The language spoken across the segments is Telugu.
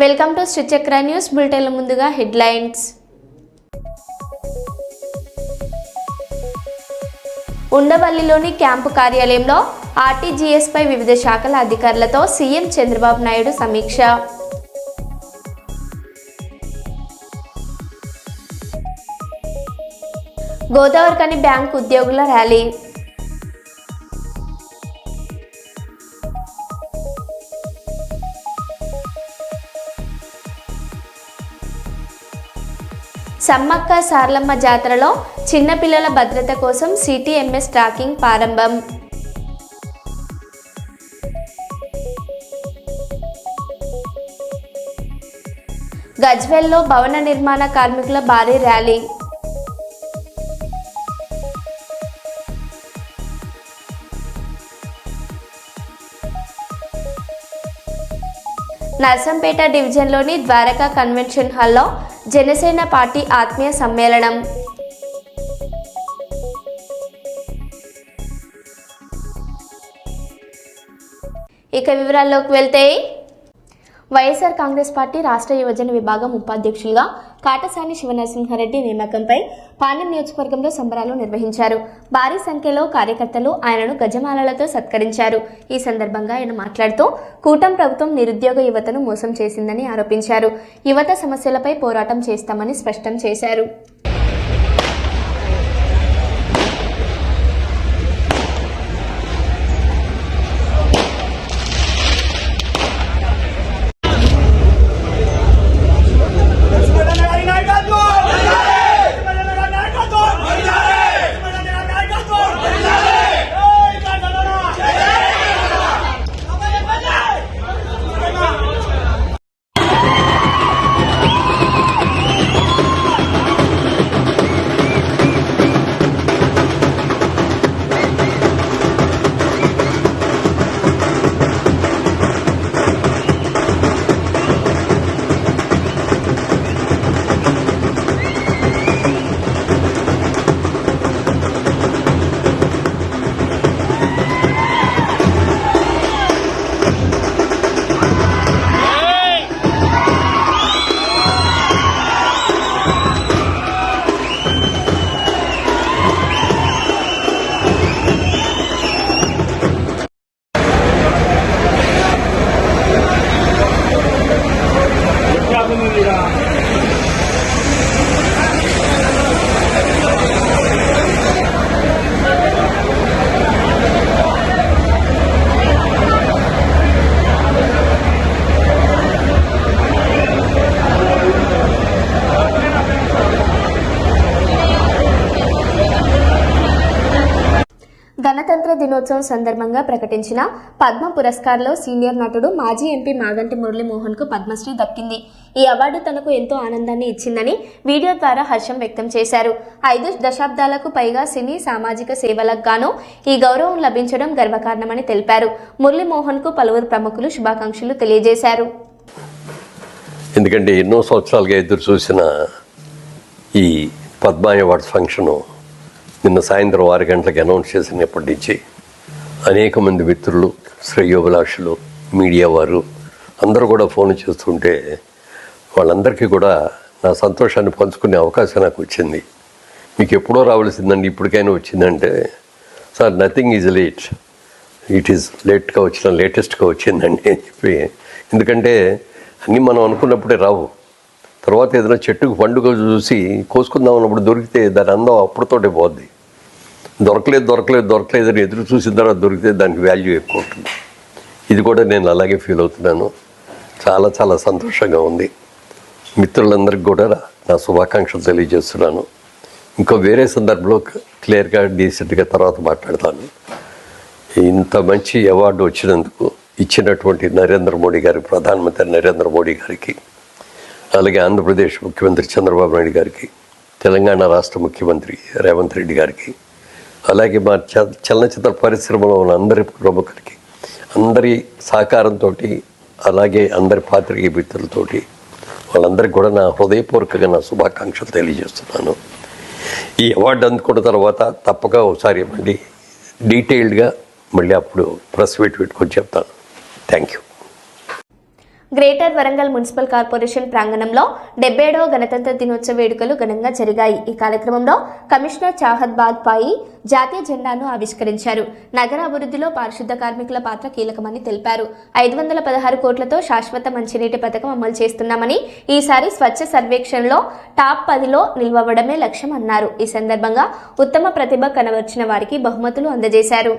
వెల్కమ్ టు శ్రీచక్ర న్యూస్ బులెటిన్ల ముందుగా హెడ్లైన్స్. ఉండవల్లిలోని క్యాంపు కార్యాలయంలో ఆర్టీజీఎస్పై వివిధ శాఖల అధికారులతో సీఎం చంద్రబాబు నాయుడు సమీక్ష. గోదావరికని బ్యాంక్ ఉద్యోగుల ర్యాలీ. సమ్మక్క సార్లమ్మ జాతరలో చిన్నపిల్లల భద్రత కోసం సిటీఎంఎస్ ట్రాకింగ్ ప్రారంభం. గజ్వెల్లో భవన నిర్మాణ కార్మికుల భారీ ర్యాలీ. నర్సంపేట డివిజన్లోని ద్వారకా కన్వెన్షన్ హాల్లో జనసేన పార్టీ ఆత్మీయ సమ్మేళనం. ఇక వివరాల్లోకి వెళ్తే వైఎస్ఆర్ కాంగ్రెస్ పార్టీ రాష్ట్ర యువజన విభాగం ఉపాధ్యక్షులుగా కాటసాని శివనరసింహారెడ్డి నియామకంపై పాలెం నియోజకవర్గంలో సంబరాలు నిర్వహించారు. భారీ సంఖ్యలో కార్యకర్తలు ఆయనను గజమాలలతో సత్కరించారు. ఈ సందర్భంగా ఆయన మాట్లాడుతూ కూటం ప్రభుత్వం నిరుద్యోగ యువతను మోసం చేసిందని ఆరోపించారు. యువత సమస్యలపై పోరాటం చేస్తామని స్పష్టం చేశారు. దినోత్సవం సందర్భంగా ప్రకటించిన పద్మ పురస్కార్లో సీనియర్ నటుడు మాజీ ఎంపీ మాగంటి మురళీమోహన్కు పద్మశ్రీ దక్కింది. ఈ అవార్డు తనకు ఎంతో ఆనందాన్ని ఇచ్చిందని వీడియో ద్వారా హర్షం వ్యక్తం చేశారు. ఐదు దశాబ్దాలకు పైగా సినీ సామాజిక సేవలకు గాను ఈ గౌరవం లభించడం గర్వకారణమని తెలిపారు. మురళీమోహన్కు పలువురు ప్రముఖులు శుభాకాంక్షలు తెలియజేశారు. ఎందుకంటే ఎన్నో సంవత్సరాలుగా ఎదురు చూసిన ఈ పద్మ అవార్డ్స్ ఫంక్షను నిన్న సాయంత్రం ఆరు గంటలకు అనౌన్స్ చేసినప్పటి నుంచి అనేక మంది మిత్రులు శ్రేయోభిలాషులు మీడియా వారు అందరూ కూడా ఫోన్ చేస్తుంటే వాళ్ళందరికీ కూడా నా సంతోషాన్ని పంచుకునే అవకాశం నాకు వచ్చింది. మీకు ఎప్పుడో రావాల్సిందండి ఇప్పటికైనా వచ్చిందంటే sir nothing is late it is లేట్గా వచ్చిన లేటెస్ట్గా వచ్చిందండి అని చెప్పి. ఎందుకంటే అన్నీ మనం అనుకున్నప్పుడే రావు. తర్వాత ఏదైనా చెట్టుకు పండుగ చూసి కోసుకుందాం అన్నప్పుడు దొరికితే దాని అందం అప్పుడుతోటే పోద్ది. దొరకలేదు దొరకలేదు దొరకలేదు అని ఎదురు చూసిన తర్వాత దొరికితే దానికి వాల్యూ ఎక్కువ ఉంటుంది. ఇది కూడా నేను అలాగే ఫీల్ అవుతున్నాను. చాలా చాలా సంతోషంగా ఉంది. మిత్రులందరికీ కూడా నా శుభాకాంక్షలు తెలియజేస్తున్నాను. ఇంకో వేరే సందర్భంలో క్లియర్గా డీసెంట్గా తర్వాత మాట్లాడతాను. ఇంత మంచి అవార్డు వచ్చినందుకు ఇచ్చినటువంటి నరేంద్ర మోడీ గారికి ప్రధానమంత్రి నరేంద్ర మోడీ గారికి అలాగే ఆంధ్రప్రదేశ్ ముఖ్యమంత్రి చంద్రబాబు నాయుడు గారికి తెలంగాణ రాష్ట్ర ముఖ్యమంత్రి రేవంత్ రెడ్డి గారికి అలాగే మా చ- చలనచిత్ర పరిశ్రమలో ఉన్న అందరి ప్రముఖులకి అందరి సహకారంతో అలాగే అందరి పాత్రికేయ మిత్రులతోటి వాళ్ళందరికీ కూడా నా హృదయపూర్వకంగా నా శుభాకాంక్షలు తెలియజేస్తున్నాను. ఈ అవార్డు అందుకున్న తర్వాత తప్పక ఒకసారి మళ్ళీ డీటెయిల్డ్గా మళ్ళీ అప్పుడు ప్రెస్ మీట్ పెట్టుకొని చెప్తాను. Thank you. Greater Warangal municipal corporation ప్రాంగణంలో డెబ్బేడవ గణతంత్ర దినోత్సవ వేడుకలు ఘనంగా జరిగాయి. ఈ కార్యక్రమంలో కమిషనర్ చాహద్ బాద్పాయి జాతీయ జెండాను ఆవిష్కరించారు. నగర అభివృద్ధిలో పారిశుద్ధ కార్మికుల పాత్ర కీలకమని తెలిపారు. ఐదు వందల పదహారు కోట్లతో శాశ్వత మంచినీటి పథకం అమలు చేస్తున్నామని ఈసారి స్వచ్ఛ సర్వేక్షణలో టాప్ పదిలో నిల్వవడమే లక్ష్యం అన్నారు. ఈ సందర్భంగా ఉత్తమ ప్రతిభ కనబర్చిన వారికి బహుమతులు అందజేశారు.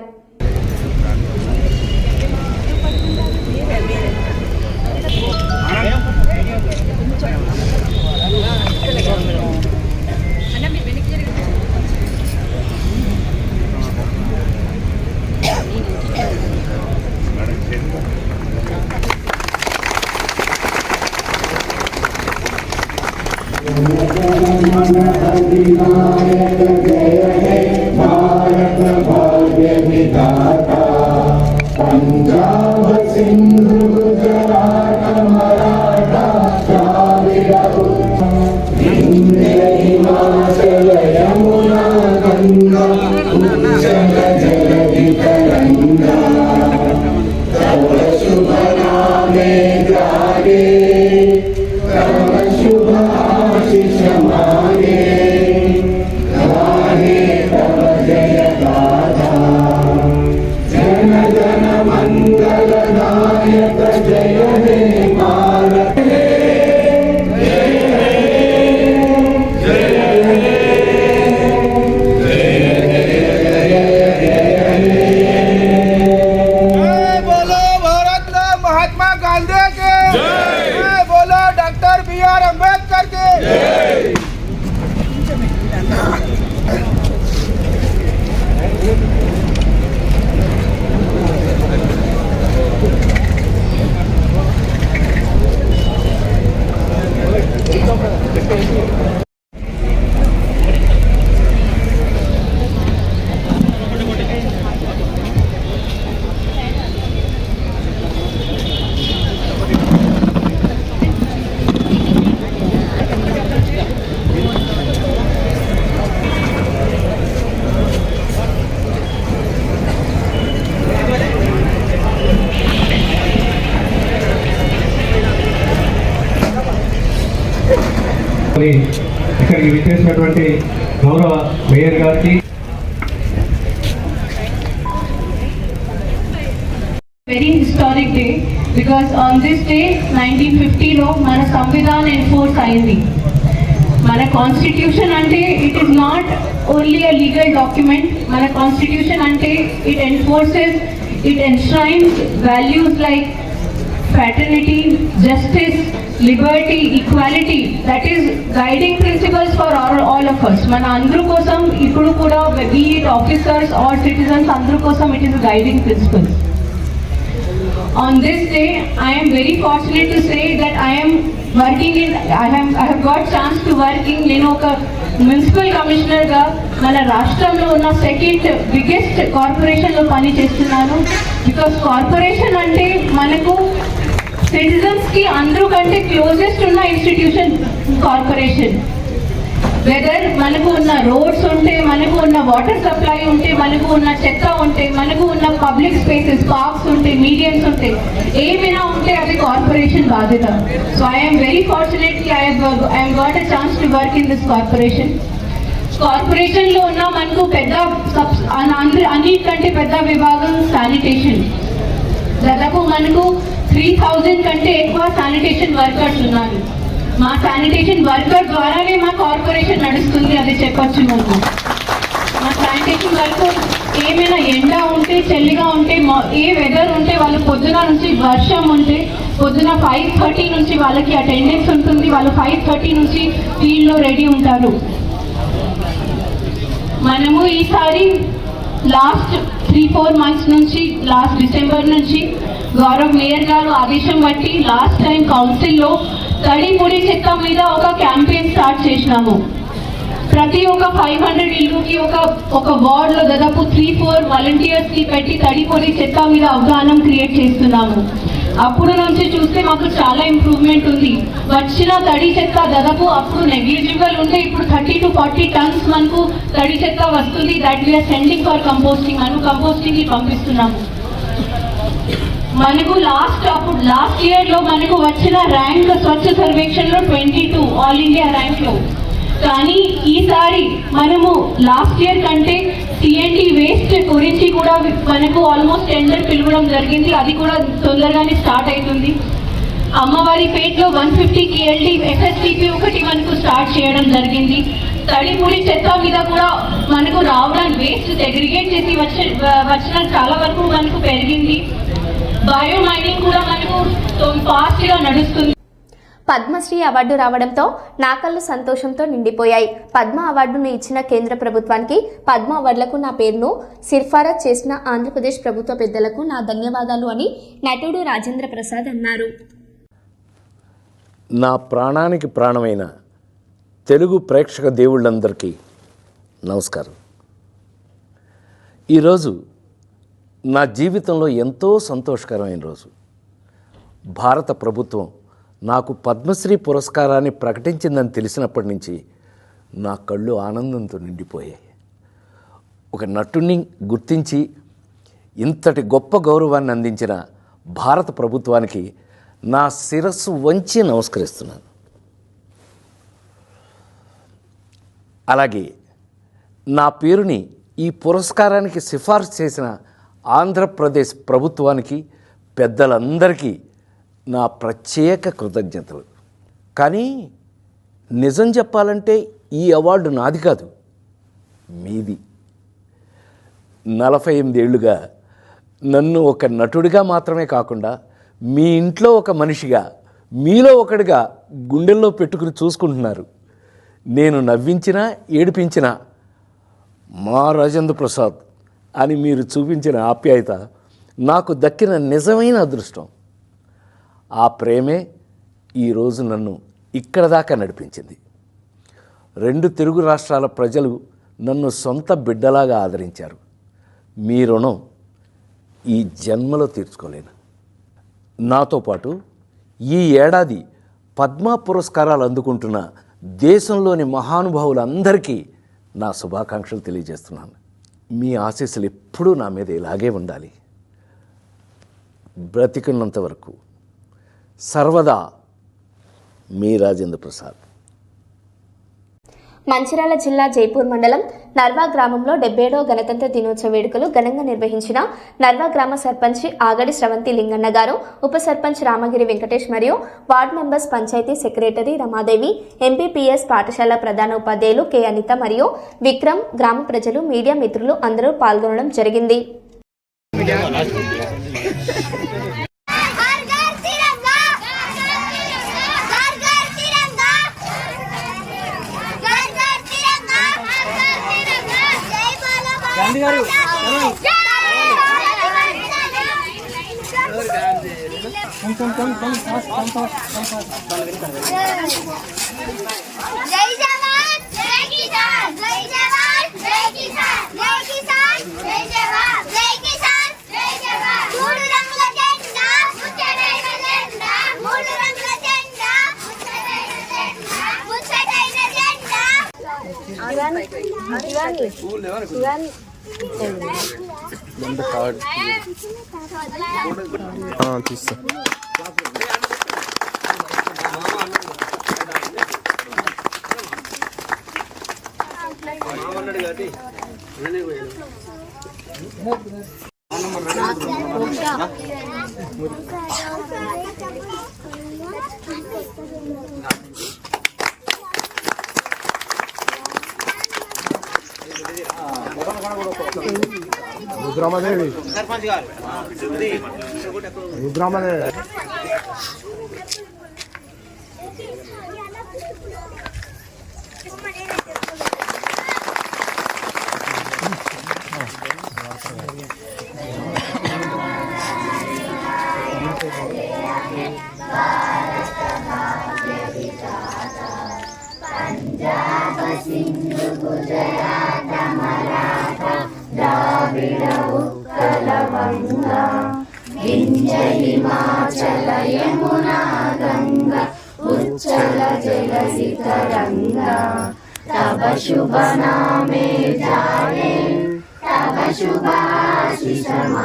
Because on this day nineteen ఫిఫ్టీలో మన సంవిధాన్ ఎన్ఫోర్స్ అయింది. మన కాన్స్టిట్యూషన్ అంటే it is not only a legal document మన కాన్స్టిట్యూషన్ అంటే it enforces it enshrines values like fraternity, justice liberty equality that is guiding principles for all all of us మన అందరి కోసం ఇప్పుడు కూడా be it officers or citizens అందరి కోసం it is guiding principles On this day, I am very fortunate to say that I am working in, I have, I have got chance to work in, నేను ఒక మున్సిపల్ కమిషనర్గా మన రాష్ట్రంలో ఉన్న సెకండ్ బిగ్గెస్ట్ కార్పొరేషన్లో పని చేస్తున్నాను బికాస్ కార్పొరేషన్ అంటే మనకు సిటిజన్స్కి అందరూ కంటే క్లోజెస్ట్ ఉన్న ఇన్స్టిట్యూషన్ కార్పొరేషన్ వెదర్ మనకు ఉన్న రోడ్స్ ఉంటే మనకు ఉన్న వాటర్ సప్లై ఉంటే మనకు ఉన్న చెత్త ఉంటే మనకు ఉన్న పబ్లిక్ స్పేసెస్ పార్క్స్ ఉంటే మీడియమ్స్ ఉంటే ఏమైనా ఉంటే అది కార్పొరేషన్ బాధ్యత. So I'm very fortunately I I'm got a chance to work in this corporation కార్పొరేషన్లో ఉన్న మనకు పెద్ద సబ్ అన్నిటికంటే పెద్ద విభాగం శానిటేషన్ దాదాపు మనకు త్రీ థౌజండ్ కంటే ఎక్కువ శానిటేషన్ వర్కర్స్ ఉన్నారు. మా శానిటేషన్ వర్కర్ ద్వారానే మా కార్పొరేషన్ నడుస్తుంది అది చెప్పొచ్చు మనకు మా శానిటేషన్ వర్కర్ ఏమైనా ఎండ ఉంటే చలిగా ఉంటే మా- ఏ వెదర్ ఉంటే వాళ్ళు పొద్దున నుంచి వర్షం ఉంటే పొద్దున ఫైవ్ థర్టీ నుంచి వాళ్ళకి అటెండెన్స్ ఉంటుంది వాళ్ళు ఫైవ్ థర్టీ నుంచి ఫీల్డ్లో రెడీ ఉంటారు. మనము ఈసారి లాస్ట్ త్రీ ఫోర్ మంత్స్ నుంచి లాస్ట్ డిసెంబర్ నుంచి గౌరవ్ మేయర్ గారు ఆదేశం బట్టి లాస్ట్ టైం కౌన్సిల్లో తడి పొడి చెత్త మీద ఒక క్యాంపెయిన్ స్టార్ట్ చేసినాము. ప్రతి ఒక్క ఫైవ్ హండ్రెడ్ ఇల్లుకి ఒక ఒక వార్డ్లో దాదాపు త్రీ ఫోర్ వాలంటీర్స్కి పెట్టి తడి పొడి చెత్త మీద అవగాహన క్రియేట్ చేస్తున్నాము. అప్పుడు నుంచి చూస్తే మాకు చాలా ఇంప్రూవ్మెంట్ ఉంది. వచ్చిన తడి చెత్త దాదాపు అప్పుడు నెగ్లిజిబుల్ ఉంటే ఇప్పుడు థర్టీ టు ఫార్టీ టన్స్ మనకు తడి చెత్త వస్తుంది. That we are sending for composting మనం కంపోస్టింగ్కి పంపిస్తున్నాము. మనకు లాస్ట్ అప్పుడు లాస్ట్ ఇయర్లో మనకు వచ్చిన ర్యాంక్ స్వచ్ఛ సర్వేక్షణలో ట్వంటీ టూ ఆల్ ఇండియా ర్యాంక్లో. కానీ ఈసారి మనము లాస్ట్ ఇయర్ కంటే సిఎన్డి వేస్ట్ గురించి కూడా మనకు ఆల్మోస్ట్ టెండర్ పిలవడం జరిగింది. అది కూడా తొందరగానే స్టార్ట్ అవుతుంది. అమ్మవారి పేట్లో వన్ ఫిఫ్టీ కేఎల్డి ఎఫ్ఎస్డిపి ఒకటి మనకు స్టార్ట్ చేయడం జరిగింది. తడిపూడి చెత్త మీద కూడా మనకు రావడం వేస్ట్ సెగ్రిగేట్ చేసి వచ్చి వచ్చిన చాలా వరకు మనకు పెరిగింది. బయో మైనింగ్ కూడా మనకు ఫాస్ట్గా నడుస్తుంది. పద్మశ్రీ అవార్డు రావడంతో నా కళ్ళు సంతోషంతో నిండిపోయాయి. పద్మ అవార్డును ఇచ్చిన కేంద్ర ప్రభుత్వానికి పద్మ అవార్డులకు నా పేరును సిఫారసు చేసిన ఆంధ్రప్రదేశ్ ప్రభుత్వ పెద్దలకు నా ధన్యవాదాలు అని నటుడు రాజేంద్ర ప్రసాద్ అన్నారు. నా ప్రాణానికి ప్రాణమైన తెలుగు ప్రేక్షక దేవుళ్ళందరికీ నమస్కారం. ఈరోజు నా జీవితంలో ఎంతో సంతోషకరమైన రోజు. భారత ప్రభుత్వం నాకు పద్మశ్రీ పురస్కారాన్ని ప్రకటించిందని తెలిసినప్పటి నుంచి నా కళ్ళు ఆనందంతో నిండిపోయాయి. ఒక నటుణ్ణి గుర్తించి ఇంతటి గొప్ప గౌరవాన్ని అందించిన భారత ప్రభుత్వానికి నా శిరస్సు వంచి నమస్కరిస్తున్నాను. అలాగే నా పేరుని ఈ పురస్కారానికి సిఫార్సు చేసిన ఆంధ్రప్రదేశ్ ప్రభుత్వానికి పెద్దలందరికీ నా ప్రత్యేక కృతజ్ఞతలు. కానీ నిజం చెప్పాలంటే ఈ అవార్డు నాది కాదు మీది. నలభై ఎనిమిదేళ్ళుగా నన్ను ఒక నటుడిగా మాత్రమే కాకుండా మీ ఇంట్లో ఒక మనిషిగా మీలో ఒకడిగా గుండెల్లో పెట్టుకుని చూసుకుంటున్నారు. నేను నవ్వించినా ఏడిపించినా మా రాజేంద్ర ప్రసాద్ అని మీరు చూపించిన ఆప్యాయత నాకు దక్కిన నిజమైన అదృష్టం. ఆ ప్రేమే ఈరోజు నన్ను ఇక్కడ దాకా నడిపించింది. రెండు తెలుగు రాష్ట్రాల ప్రజలు నన్ను సొంత బిడ్డలాగా ఆదరించారు. మీ రుణం ఈ జన్మలో తీర్చుకోలేను. నాతో పాటు ఈ ఏడాది పద్మ పురస్కారాలు అందుకుంటున్న దేశంలోని మహానుభావులందరికీ నా శుభాకాంక్షలు తెలియజేస్తున్నాను. మీ ఆశీస్సులు ఎప్పుడూ నా మీద ఇలాగే ఉండాలి. బ్రతికున్నంత వరకు సర్వదా మీ రాజేంద్ర ప్రసాద్. మంచిర్యాల జిల్లా జైపూర్ మండలం నర్వా గ్రామంలో డెబ్బేడో గణతంత్ర దినోత్సవ వేడుకలు ఘనంగా నిర్వహించిన నర్వా గ్రామ సర్పంచ్ ఆగడి స్రవంతి లింగన్న గారు ఉప సర్పంచ్ రామగిరి వెంకటేష్ మరియు ward members panchayat secretary Ramadevi MPPS పాఠశాల ప్రధాన ఉపాధ్యాయులు కె అనిత మరియు విక్రమ్ గ్రామ ప్రజలు మీడియా మిత్రులు అందరూ పాల్గొనడం జరిగింది. గారు కొంచెం కొంచెం ఫాస్ట్ ఫాస్ట్ ఫాస్ట్ జై జవాన్ జై కిసాన్ జై జవాన్ జై కిసాన్ జై కిసాన్ జై జవాన్ జై కిసాన్ జై జవాన్ మూడు రంగుల జెండా ముచ్చటైన జెండా మూడు రంగుల జెండా ముచ్చటైన జెండా ముచ్చటైన జెండా ఇవన్నీ ఇవన్నీ ಒಂದು ಕಾರ್ಡ್ ಹಾಂ ತೀಸ್తా ఆ రుద్రమదేవి రుద్రమదేవి Thank you. ఉత్కలవంగా వింజ హిమాచల యమునా గంగా ఉచ్చల జలసితరంగా తవ శుభ నామే జాయే తవ శుభాశిషమా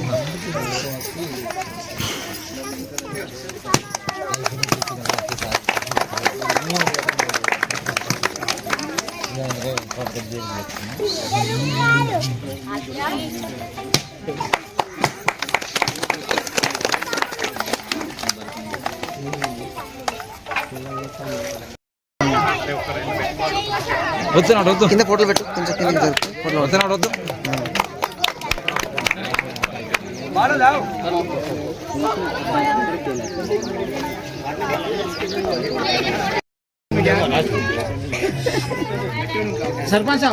వస్తున్నాడు వద్దు. కింద ఫోటోలు పెట్టు కొంచెం కింద ఫోటోలు వస్తున్నాడు వద్దు. సర్పంచ్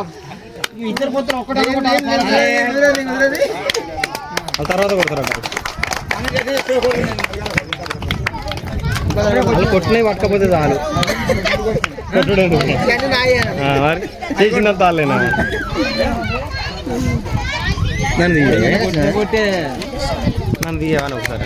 ఇద్దరు పోతున్నారు ఒక్కటే తర్వాత కొడతారంట వాళ్ళు కొట్టినవి పట్టకపోతే చాలు. కొట్టుడే నన్ను నన్ను తీయమని ఒకసారి?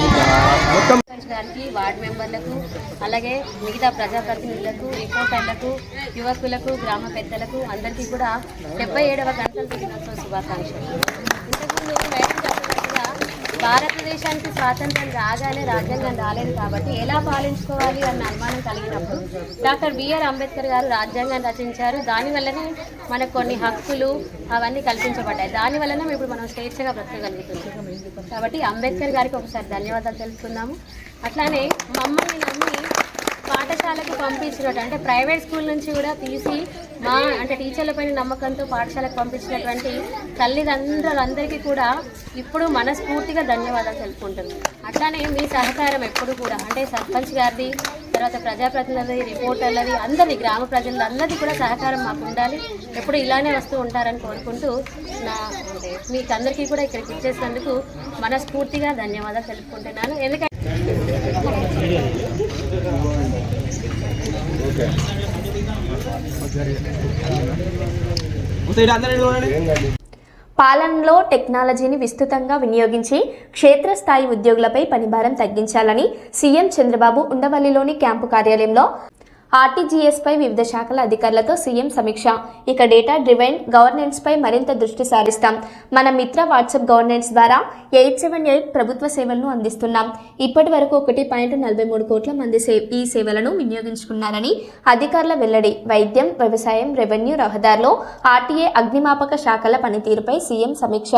గారికి వార్డు మెంబర్లకు అలాగే మిగతా ప్రజాప్రతినిధులకు రిపోర్టర్లకు యువకులకు గ్రామ పెద్దలకు అందరికీ కూడా డెబ్బై ఏడవ గంటల దినోత్సవ శుభాకాంక్షలు. ఇంతకుముందు భారతదేశానికి స్వాతంత్రం రాగానే రాజ్యాంగం రాలేదు కాబట్టి ఎలా పాలించుకోవాలి అన్న అనుమానం కలిగినప్పుడు డాక్టర్ బిఆర్ అంబేద్కర్ గారు రాజ్యాంగం రచించారు. దానివల్లనే మనకు కొన్ని హక్కులు అవన్నీ కల్పించబడ్డాయి. దానివల్లనే ఇప్పుడు మనం స్వేచ్ఛగా బ్రతకగలుగుతున్నాం. కాబట్టి అంబేద్కర్ గారికి ఒకసారి ధన్యవాదాలు తెలుపుకుందాము. అట్లానే మమ్మల్ని నమ్మి పాఠశాలకు పంపించినట్టు అంటే ప్రైవేట్ స్కూల్ నుంచి కూడా తీసి మా అంటే టీచర్లపైన నమ్మకంతో పాఠశాలకు పంపించినటువంటి తల్లిదండ్రులందరికీ కూడా ఇప్పుడు మనస్ఫూర్తిగా ధన్యవాదాలు తెలుపుకుంటుంది అట్లానే మీ సహకారం ఎప్పుడు కూడా అంటే సర్పంచ్ గారిది తర్వాత ప్రజాప్రతినిధి రిపోర్టర్లది అందరి గ్రామ ప్రజలందరిది కూడా సహకారం మాకు ఉండాలి. ఎప్పుడు ఇలానే వస్తూ ఉంటారని కోరుకుంటూ నా అంటే మీకు అందరికీ కూడా ఇక్కడికి ఇచ్చేసినందుకు మనస్ఫూర్తిగా ధన్యవాదాలు తెలుపుకుంటున్నాను. ఎందుకంటే పాలనలో టెక్నాలజీని విస్తృతంగా వినియోగించి క్షేత్రస్థాయి ఉద్యోగులపై పనిభారం తగ్గించాలని సీఎం చంద్రబాబు ఉండవల్లిలోని క్యాంపు కార్యాలయంలో ఆర్టీజీఎస్పై వివిధ శాఖల అధికారులతో సీఎం సమీక్ష. ఇక డేటా డ్రివెన్ గవర్నెన్స్ పై మరింత దృష్టి సారిస్తాం. మన మిత్ర వాట్సాప్ గవర్నెన్స్ ద్వారా ఎయిట్ సెవెన్ ఎయిట్ ప్రభుత్వ సేవలను అందిస్తున్నాం. ఇప్పటి వరకు ఒకటి పాయింట్ నలభై మూడు కోట్ల మంది సే ఈ సేవలను వినియోగించుకున్నారని అధికారుల వెల్లడి. వైద్యం వ్యవసాయం రెవెన్యూ రహదారులు ఆర్టీఏ అగ్నిమాపక శాఖల పనితీరుపై సీఎం సమీక్ష.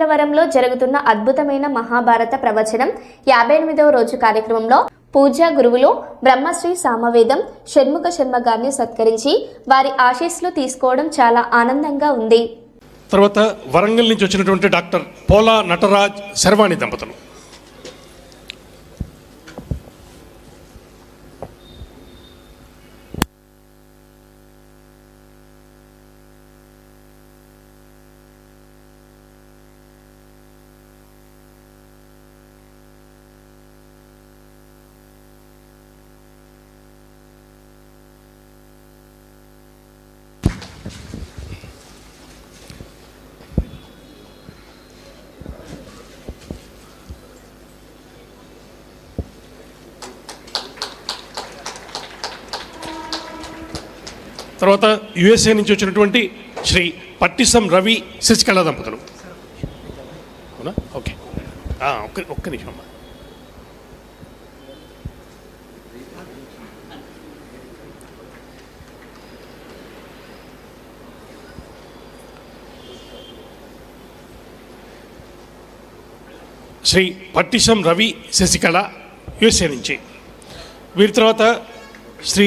రాజమహేంద్రవరంలో జరుగుతున్న అద్భుతమైన మహాభారత ప్రవచనం యాభై ఎనిమిదవ రోజు కార్యక్రమంలో పూజా గురువులు బ్రహ్మశ్రీ సామవేదం షణ్ముఖ శర్మ గారిని సత్కరించి వారి ఆశీస్సులు తీసుకోవడం చాలా ఆనందంగా ఉంది. తర్వాత వరంగల్ నుంచి వచ్చినటువంటి డాక్టర్ పోలా నటరాజ్ శర్వాణి దంపతులు. తర్వాత యుఎస్ఏ నుంచి వచ్చినటువంటి శ్రీ పట్టిసం రవి శశికళ దంపతులు. అవునా? ఓకే. ఒక్క ఒక్క నిమిషం అమ్మా. శ్రీ పట్టిసం రవి శశికళ యుఎస్ఏ నుంచి. వీరి తర్వాత శ్రీ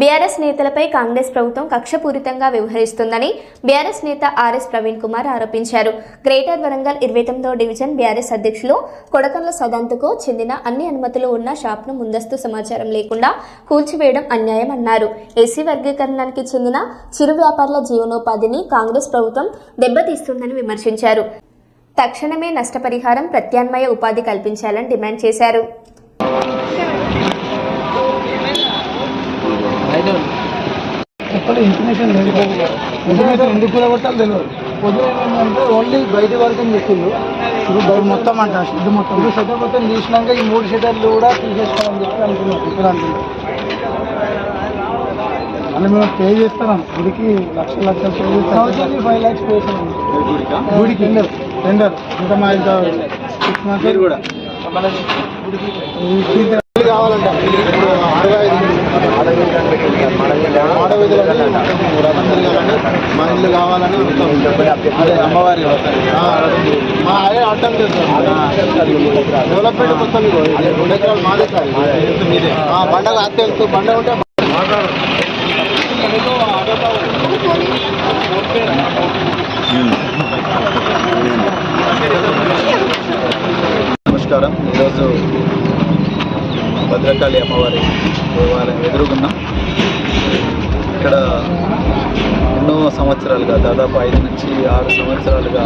బీఆర్ఎస్ నేతలపై కాంగ్రెస్ ప్రభుత్వం కక్షపూరితంగా వ్యవహరిస్తుందని బీఆర్ఎస్ నేత ఆర్ఎస్ ప్రవీణ్ కుమార్ ఆరోపించారు. గ్రేటర్ వరంగల్ ఇరవై తొమ్మిదో డివిజన్ బీఆర్ఎస్ అధ్యక్షులు కొడకండ్ల సదాంతకు చెందిన అన్ని అనుమతులు ఉన్న షాప్ను ముందస్తు సమాచారం లేకుండా కూల్చివేయడం అన్యాయం అన్నారు. ఎస్సీ వర్గీకరణానికి చెందిన చిరు వ్యాపారుల జీవనోపాధిని కాంగ్రెస్ ప్రభుత్వం దెబ్బతీస్తుందని విమర్శించారు. తక్షణమే నష్టపరిహారం ప్రత్యామ్నాయ ఉపాధి కల్పించాలని డిమాండ్ చేశారు. చెప్పండి ఇన్ఫర్మేషన్ లేదు. ఇన్ఫర్మేషన్ ఎందుకు కూడగొట్టాలి తెలియదు పొద్దున ఏంటంటే ఓన్లీ బయట వరకు చెప్పిండు ఇప్పుడు బయట మొత్తం అంట షెడ్ మొత్తం. ఇప్పుడు షెడ్ మొత్తం తీసినాక ఈ మూడు షెటర్లు కూడా తీసేసుకోవాలని చెప్పి అనుకున్నాం ఇప్పుడు అంటున్నాం. మేము పే చేస్తున్నాం. గుడికి లక్ష లక్షలు పే చేస్తాం. ఫైవ్ ల్యాక్స్ పే చేస్తున్నాం గుడికి? Tender tender. ఇంకా మా ఇంకా సిక్స్ మంత్స్ కూడా? కావాలంట. అరవై ఐదు మా ఇల్లు కావాలని అదే అమ్మవారి మా అదే అర్థం చేస్తాం డెవలప్మెంట్ మొత్తం రెండు ఎకరాలు మాదే సార్ పండగ అత్యంత పండగ ఉంటే నమస్కారం. ఈరోజు భద్రకాళి అమ్మవారి దేవాలయం ఎదురుగున్నాం ఇక్కడ ఎన్నో సంవత్సరాలుగా దాదాపు ఐదు నుంచి ఆరు సంవత్సరాలుగా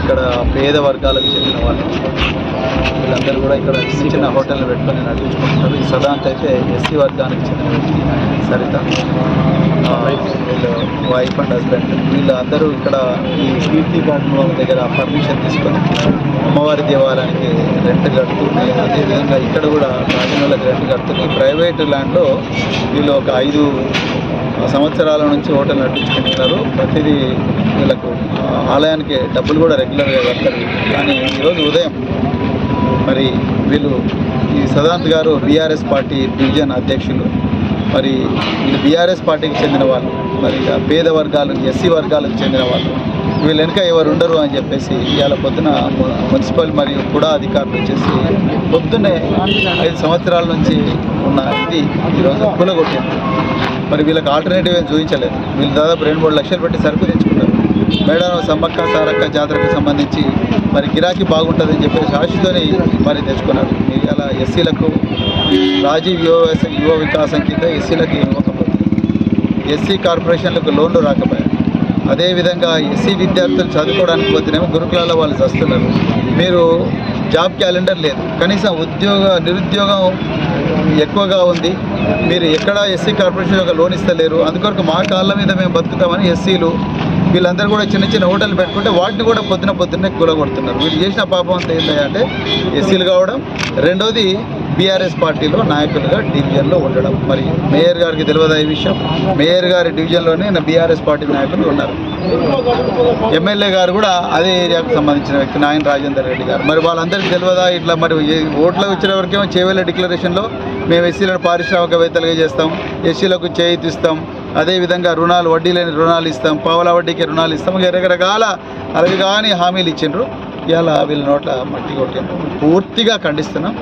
ఇక్కడ పేద వర్గాలకు చెందిన వాళ్ళు. వీళ్ళందరూ కూడా ఇక్కడ చిన్న చిన్న హోటల్ని పెట్టుకొని నడిపించుకుంటున్నారు. ఈ సదాంత్ అయితే ఎస్సీ వర్గానికి చెందిన వ్యక్తి. సరిత. వీళ్ళు వైఫ్ అండ్ హస్బెండ్ వీళ్ళందరూ ఇక్కడ ఈ కీర్తి గార్డెన్ వాళ్ళ దగ్గర పర్మిషన్ తీసుకొని అమ్మవారి దేవాలయానికి రెంట్ కడుతున్నాయి. అదేవిధంగా ఇక్కడ కూడా రాజమౌళకి రెంట్ కడుతున్నాయి. ప్రైవేట్ ల్యాండ్లో వీళ్ళు ఒక ఐదు సంవత్సరాల నుంచి హోటల్ నడిపించుకుంటున్నారు. ప్రతిదీ వీళ్ళకు ఆలయానికి డబ్బులు కూడా రెగ్యులర్గా కడతారు. కానీ ఈరోజు ఉదయం మరి వీళ్ళు ఈ సదాంత్ గారు బీఆర్ఎస్ పార్టీ డివిజన్ అధ్యక్షులు మరి వీళ్ళు బీఆర్ఎస్ పార్టీకి చెందిన వాళ్ళు మరి పేద వర్గాలు ఎస్సీ వర్గాలకు చెందిన వాళ్ళు వీళ్ళు వెనుక ఎవరు ఉండరు అని చెప్పేసి ఇవాళ పొద్దున మున్సిపల్ మరియు కూడా అధికారులు వచ్చేసి పొద్దున్నే ఐదు సంవత్సరాల నుంచి ఉన్న ఇది ఈరోజు కూలగొట్టింది. మరి వీళ్ళకి ఆల్టర్నేటివ్ ఏం చూపించలేదు. వీళ్ళు దాదాపు రెండు మూడు లక్షలు పెట్టి సరుకు తెచ్చుకుంటారు. మేడం సమ్మక్క సారక్క జాతరకు సంబంధించి మరి గిరాకీ బాగుంటుందని చెప్పేసి ఆశతోనే మరి తెచ్చుకున్నారు. ఇవాళ ఎస్సీలకు రాజీవ్ యువ యువ వికాసం కింద ఎస్సీలకు ఇవ్వకపోతే ఎస్సీ కార్పొరేషన్లకు లోన్లు రాకపోయాయి. అదేవిధంగా ఎస్సీ విద్యార్థులు చదువుకోవడానికి పోతేనేమో గురుకులాల వాళ్ళు చస్తున్నారు. మీరు జాబ్ క్యాలెండర్ లేదు. కనీసం ఉద్యోగ నిరుద్యోగం ఎక్కువగా ఉంది. మీరు ఎక్కడ ఎస్సీ కార్పొరేషన్ యొక్క లోన్ ఇస్తలేరు. అందుకొరకు మా కాళ్ళ మీద మేము బతుకుతామని ఎస్సీలు వీళ్ళందరూ కూడా చిన్న చిన్న హోటల్ పెట్టుకుంటే వాటిని కూడా పొద్దున పొద్దున్నే కూలగొడుతున్నారు. వీళ్ళు చేసిన పాపం అంతా ఏంటంటే ఎస్సీలు కావడం. రెండోది బీఆర్ఎస్ పార్టీలో నాయకులుగా డివిజన్లో ఉండడం. మరి మేయర్ గారికి తెలియదు ఈ విషయం? మేయర్ గారి డివిజన్లోనే బీఆర్ఎస్ పార్టీ నాయకులు ఉన్నారు. ఎమ్మెల్యే గారు కూడా అదే ఏరియాకు సంబంధించిన వ్యక్తి నాయన రాజేందర్ రెడ్డి గారు. మరి వాళ్ళందరికీ తెలియదా? ఇట్లా మరి ఏ- ఓట్లు వచ్చిన వరకేమో చేవేళ్ళ డిక్లరేషన్లో మేము ఎస్సీలను పారిశ్రామికవేత్తలుగా చేస్తాం ఎస్సీలకు చేయితీ అదేవిధంగా రుణాలు వడ్డీ లేని రుణాలు ఇస్తాం పావలా వడ్డీకి రుణాలు ఇస్తాం రకరకాల అవి కానీ హామీలు ఇచ్చిండ్రు. ఇలా వీళ్ళ నోట్ల మట్టి కొట్టిండ్రు పూర్తిగా ఖండిస్తున్నాం.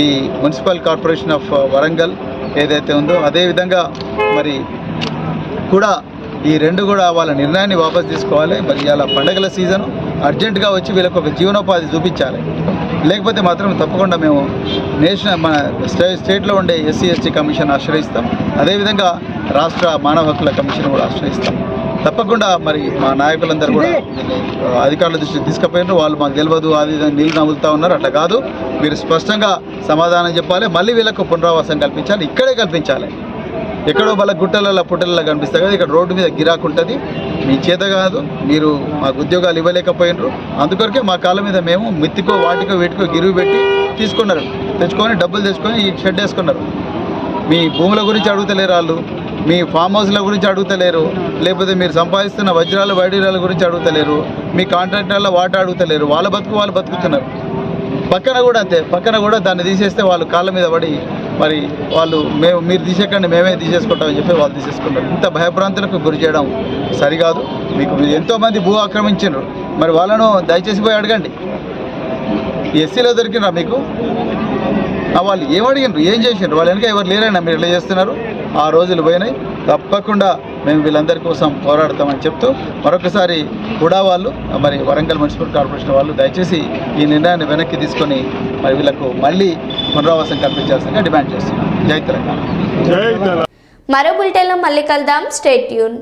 ఈ మున్సిపల్ కార్పొరేషన్ ఆఫ్ వరంగల్ ఏదైతే ఉందో అదేవిధంగా మరి కూడా ఈ రెండు కూడా వాళ్ళ నిర్ణయాన్ని వాపస్ తీసుకోవాలి. మరి ఇవాళ పండగల సీజన్ అర్జెంటుగా వచ్చి వీళ్ళకి ఒక జీవనోపాధి చూపించాలి. లేకపోతే మాత్రం తప్పకుండా మేము నేషనల్ మన స్టే స్టేట్లో ఉండే ఎస్సీ ఎస్టీ కమిషన్ ఆశ్రయిస్తాం. అదేవిధంగా రాష్ట్ర మానవ హక్కుల కమిషన్ కూడా ఆశ్రయిస్తాం. తప్పకుండా మరి మా నాయకులందరూ కూడా అధికారుల దృష్టికి తీసుకుపోయినారు. వాళ్ళు మాకు తెలియదు అది నీళ్ళు నవ్వులుతూ ఉన్నారు. అట్లా కాదు. మీరు స్పష్టంగా సమాధానం చెప్పాలి. మళ్ళీ వీళ్ళకు పునరావాసం కల్పించాలి. ఇక్కడే కల్పించాలి. ఎక్కడో వాళ్ళ గుట్టలలో పుట్టలలో కనిపిస్తాయి కదా. ఇక్కడ రోడ్డు మీద గిరాకు ఉంటుంది. మీ చేత కాదు. మీరు మాకు ఉద్యోగాలు ఇవ్వలేకపోయినరు. అందుకొరకే మా కాళ్ళ మీద మేము మిత్తికో వాటికో వీటికో గిరువు పెట్టి తీసుకున్నారు. తెచ్చుకొని డబ్బులు తెచ్చుకొని ఈ షెడ్ వేసుకున్నారు. మీ భూముల గురించి అడుగుతలేరు వాళ్ళు. మీ ఫామ్ హౌస్ల గురించి అడుగుతలేరు లేకపోతే మీరు సంపాదిస్తున్న వజ్రాల వైడీరాల గురించి అడుగుతలేరు మీ కాంట్రాక్టర్ల వాట అడుగుతలేరు వాళ్ళ బతుకు వాళ్ళు బతుకుతున్నారు. పక్కన కూడా అంతే పక్కన కూడా దాన్ని తీసేస్తే వాళ్ళు కాళ్ళ మీద పడి మరి వాళ్ళు మేము మీరు తీసేకండి మేమే తీసేసుకుంటామని చెప్పి వాళ్ళు తీసేసుకుంటారు ఇంత భయభ్రాంతులకు గురి చేయడం సరికాదు. మీకు ఎంతోమంది భూ ఆక్రమించారు మరి వాళ్ళను దయచేసి పోయి అడగండి. ఎస్సీలో దొరికినరా మీకు? వాళ్ళు ఏం అడిగినారు ఏం చేసిండ్రు? వాళ్ళు వెనక ఎవరు లేరైనా మీరు ఎట్లా చేస్తున్నారు? ఆ రోజులు పోయినాయి. తప్పకుండా మేము వీళ్ళందరి కోసం పోరాడతామని చెప్తూ మరొకసారి కూడా వాళ్ళు మరి వరంగల్ మున్సిపల్ కార్పొరేషన్ వాళ్ళు దయచేసి ఈ నిర్ణయాన్ని వెనక్కి తీసుకొని మరి వీళ్ళకు మళ్ళీ పునరావాసం కల్పించాల్సిందిగా డిమాండ్ చేస్తున్నాం. జై తెలంగాణ. మరో బులెటిన్లో మళ్ళీ కలుద్దాం. Stay tuned.